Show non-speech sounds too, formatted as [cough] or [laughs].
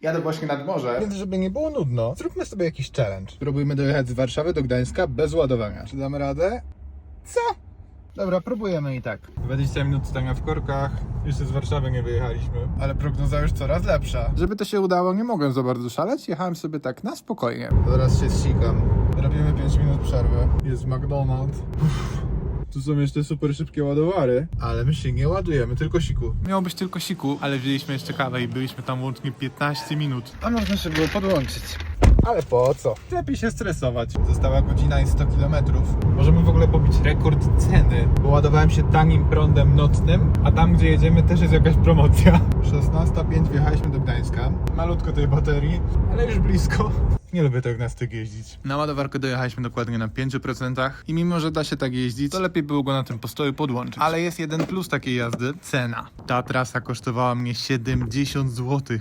Jadę właśnie nad morze. Więc żeby nie było nudno, zróbmy sobie jakiś challenge. Próbujmy dojechać z Warszawy do Gdańska bez ładowania. Czy damy radę? Co? Dobra, próbujemy i tak. 20 minut stania w korkach. Jeszcze z Warszawy nie wyjechaliśmy. Ale prognoza już coraz lepsza. Żeby to się udało, nie mogłem za bardzo szaleć. Jechałem sobie tak na spokojnie. Zaraz się zsikam. Robimy 5 minut przerwy. Jest McDonald's. Uff. Tu są jeszcze super szybkie ładowary, ale my się nie ładujemy, tylko siku. Miało być tylko siku, ale wzięliśmy jeszcze kawę i byliśmy tam łącznie 15 minut. A można się było podłączyć. Ale po co? Lepiej się stresować. Została godzina i 100 km. Możemy w ogóle pobić rekord ceny, bo ładowałem się tanim prądem nocnym, a tam gdzie jedziemy też jest jakaś promocja. [laughs] 16.05 wjechaliśmy do Gdańska. Malutko tej baterii, ale już blisko. Nie lubię tak na styk jeździć. Na ładowarkę dojechaliśmy dokładnie na 5% i mimo, że da się tak jeździć, to lepiej było go na tym postoju podłączyć. Ale jest jeden plus takiej jazdy. Cena. Ta trasa kosztowała mnie 70 zł.